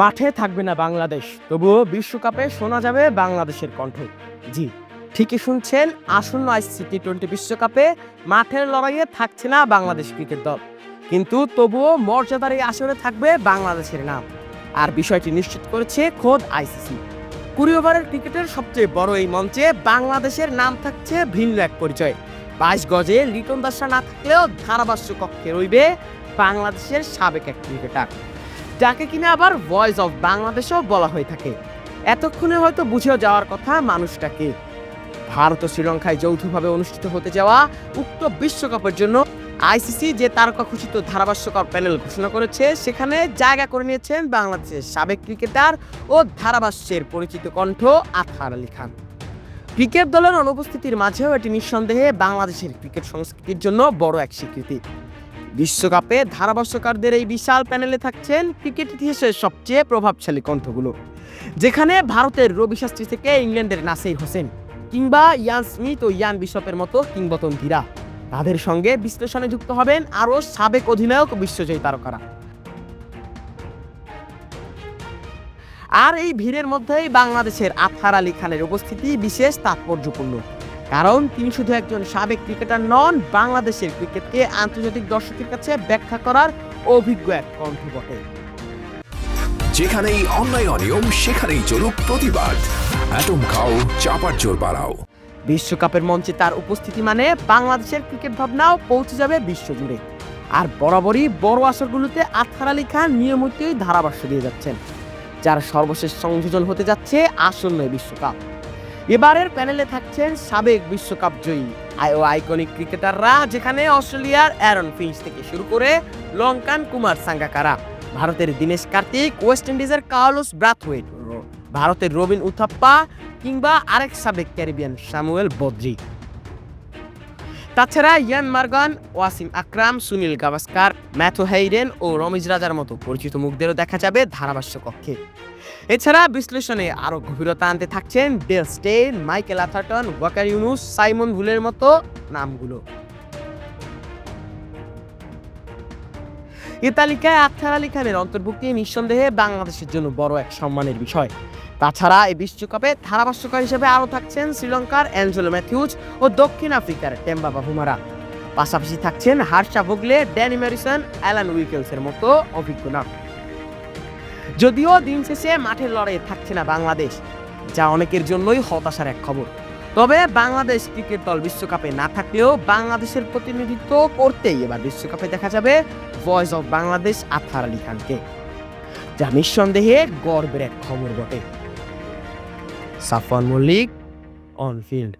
মাঠে থাকবে না বাংলাদেশ, তবুও বিশ্বকাপে শোনা যাবে বাংলাদেশের কণ্ঠ। জি, ঠিকই শুনছেন, আসন্ন আইসিসি টি টোয়েন্টি বিশ্বকাপে মাঠের লড়াইয়ে থাকছে না বাংলাদেশ ক্রিকেট দল। কিন্তু তবুও মর্যাদার এই আসরে থাকবে বাংলাদেশের নাম। আর বিষয়টি নিশ্চিত করেছে খোদ আইসিসি। কুড়ি ওভারের ক্রিকেটের সবচেয়ে বড় এই মঞ্চে বাংলাদেশের নাম থাকছে ভিন্ন এক পরিচয়। বাইশ গজে লিটন দাসরা না থাকলেও ধারাভাষ্য কক্ষে রইবে বাংলাদেশের সাবেক এক ক্রিকেটার। যাকে কিনা আবার ভয়েস অফ বাংলাদেশও বলা হয়ে থাকে। এতক্ষণে হয়তো বুঝেও যাওয়ার কথা মানুষটাকে। ভারত ও শ্রীলঙ্কায় যৌথভাবে অনুষ্ঠিত হতে যাওয়া উক্ত বিশ্বকাপের জন্য আইসিসি যে তারকা ঘোষিত ধারাভাষ্যকর প্যানেল ঘোষণা করেছে, সেখানে জায়গা করে নিয়েছেন বাংলাদেশের সাবেক ক্রিকেটার ও ধারাভাষ্যের পরিচিত কণ্ঠ আথার আলী খান। ক্রিকেট দলের অনুপস্থিতির মাঝেও এটি নিঃসন্দেহে বাংলাদেশের ক্রিকেট সংস্কৃতির জন্য বড় এক স্বীকৃতি। বিশ্বকাপে ধারাভাষ্যকারদের এই বিশাল প্যানেলে থাকছেন ক্রিকেট ইতিহাসের সবচেয়ে প্রভাবশালী কণ্ঠগুলো, যেখানে ভারতের রবি শাস্ত্রী থেকে ইংল্যান্ডের নাসির হোসেন কিংবা ইয়ান স্মিথ ও ইয়ান বিশপের মতো কিংবদন্তিরা। তাদের সঙ্গে বিশ্লেষণে যুক্ত হবেন আরও সাবেক অধিনায়ক বিশ্বজয়ী তারকারা। আর এই ভিড়ের মধ্যেই বাংলাদেশের আথার আলী খানের উপস্থিতি বিশেষ তাৎপর্যপূর্ণ। কারণ তিনি শুধু একজন সাবেক ক্রিকেটার নন বাংলাদেশের ক্রিকেটকে আন্তর্জাতিক দর্শকের কাছে ব্যাখ্যা করার অভিজ্ঞ এক কণ্ঠ বটে। যেখানেই অন্যায় অনিয়ম সেখানেই চলুক প্রতিবাদ। অ্যাটম খাও চাপার জোর বাড়াও। বিশ্বকাপের মঞ্চে তার উপস্থিতি মানে বাংলাদেশের ক্রিকেট ভাবনাও পৌঁছে যাবে বিশ্বজুড়ে। আর বরাবরই বড় আসরগুলোতে আথার আলী খান নিয়মিতই ধারাভাষ্য দিয়ে যাচ্ছেন যার সর্বশেষ সংযোজন হতে যাচ্ছে আসন্ন বিশ্বকাপ। এবারের প্যানেলে থাকছেন সাবেক বিশ্বকাপ জয়ী ও আইকনিক ক্রিকেটাররা, যেখানে অস্ট্রেলিয়ার অ্যারন ফিঞ্চ থেকে শুরু করে লঙ্কান কুমার সাঙ্গাকারা, ভারতের দীনেশ কার্তিক, ওয়েস্ট ইন্ডিজের কার্লোস ব্রাথওয়েট, ভারতের রবিন উথাপ্পা কিংবা আরেক সাবেক ক্যারিবিয়ান সামুয়েল বদ্রি। তাছাড়া Eoin Morgan, Wasim Akram, Sunil Gavaskar, Matthew Hayden ও রমিজ রাজার মতো পরিচিত মুখদেরও দেখা যাবে ধারাভাষ্য কক্ষে। এছাড়া বিশ্লেষণে আরও গভীরতা আনতে থাকছেন Dale Steyn Michael Atherton, Waqar Younis, Simon ভুলের মতো নামগুলো। এ তালিকায় আথার আলী খানের অন্তর্ভুক্তি নিঃসন্দেহে বাংলাদেশের জন্য বড় এক সম্মানের বিষয়। তাছাড়া এই বিশ্বকাপে ধারাভাষ্যকার হিসেবে আরও থাকছেন শ্রীলঙ্কার অ্যাঞ্জেলো ম্যাথিউজ ও দক্ষিণ আফ্রিকার টেম্বা বাহুমারা পাশাপাশি থাকছেন Harsha Bhogle, Danny Morrison, Alan উইকেলসের মতো অভিজ্ঞ নাম। যদিও দিন শেষে মাঠের লড়াইয়ে থাকছে না বাংলাদেশ, যা অনেকের জন্যই হতাশার এক খবর। তবে বাংলাদেশ ক্রিকেট দল বিশ্বকাপে না থাকলেও বাংলাদেশের প্রতিনিধিত্ব করতেই এবার বিশ্বকাপে দেখা যাবে ভয়েস অফ বাংলাদেশ আফার আলী খানকে, যা নিঃসন্দেহে গর্বের এক খবর বটে। Safwan Mallick on field